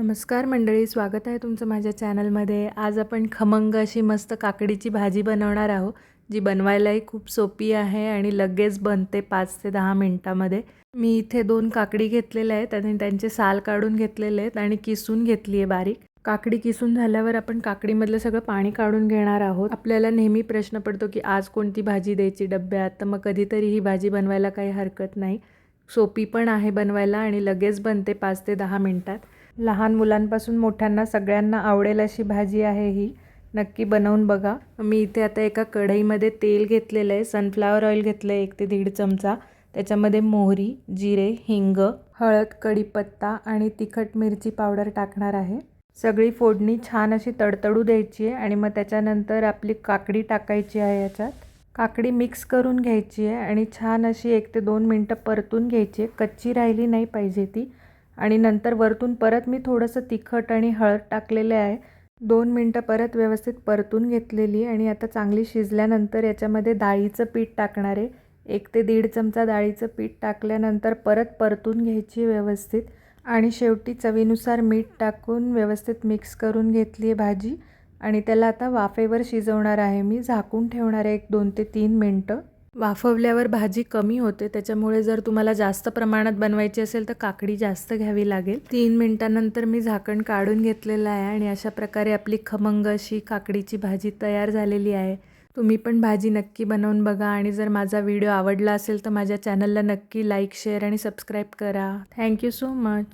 नमस्कार मंडळी स्वागत आहे तुमचं माझ्या चॅनलमध्ये. आज आपण खमंग अशी मस्त काकडीची भाजी बनवणार आहोत जी बनवायलाही खूप सोपी आहे आणि लगेच बनते पाच ते दहा मिनटामध्ये. मी इथे दोन काकडी घेतलेल्या आहेत आणि त्यांचे साल काढून घेतलेले आहेत आणि किसून घेतली आहे बारीक. काकडी किसून झाल्यावर आपण काकडीमधलं सगळं पाणी काढून घेणार आहोत. आपल्याला नेहमी प्रश्न पडतो की आज कोणती भाजी द्यायची डब्यात? तर मग कधीतरी ही भाजी बनवायला काही हरकत नाही. सोपी पण आहे बनवायला आणि लगेच बनते पाच ते दहा मिनटात. लहान मुलांपासून मोठ्यांना सगळ्यांना आवडेल अशी भाजी आहे ही. नक्की बनवून बघा. मी इथे आता एका कढईमध्ये तेल घेतलेलं आहे. सनफ्लावर ऑइल घेतलं आहे एक ते दीड चमचा. त्याच्यामध्ये मोहरी जिरे हिंग हळद कढीपत्ता आणि तिखट मिरची पावडर टाकणार आहे. सगळी फोडणी छान अशी तडतडू द्यायची आहे आणि मग त्याच्यानंतर आपली काकडी टाकायची आहे याच्यात. काकडी मिक्स करून घ्यायची आहे आणि छान अशी एक ते दोन मिनटं परतून घ्यायची आहे. कच्ची राहिली नाही पाहिजे ती. आणि नंतर वरतून परत मी थोडंसं तिखट आणि हळद टाकलेले आहे. दोन मिनटं परत व्यवस्थित परतून घेतलेली आणि आता चांगली शिजल्यानंतर याच्यामध्ये डाळीचं पीठ टाकणार आहे. एक ते दीड चमचा डाळीचं पीठ टाकल्यानंतर परत परतून घ्यायची व्यवस्थित. आणि शेवटी चवीनुसार मीठ टाकून व्यवस्थित मिक्स करून घेतली आहे भाजी. आणि त्याला आता वाफेवर शिजवणार आहे मी. झाकून ठेवणार आहे एक दोन ते तीन मिनटं. वाफवल्यावर भाजी कमी होते. त्याच्यामुळे जर तुम्हाला जास्त प्रमाणात बनवायची असेल तर काकडी जास्त घ्यावी लागेल. तीन मिनटानंतर मी झाकण काढून घेतलेलं आहे आणि अशा प्रकारे आपली खमंग अशी काकडीची भाजी तयार झालेली आहे. तुम्ही पण भाजी नक्की बनवून बघा आणि जर माझा व्हिडिओ आवडला असेल तर माझ्या चॅनलला नक्की लाईक शेअर आणि सबस्क्राईब करा. Thank you so much.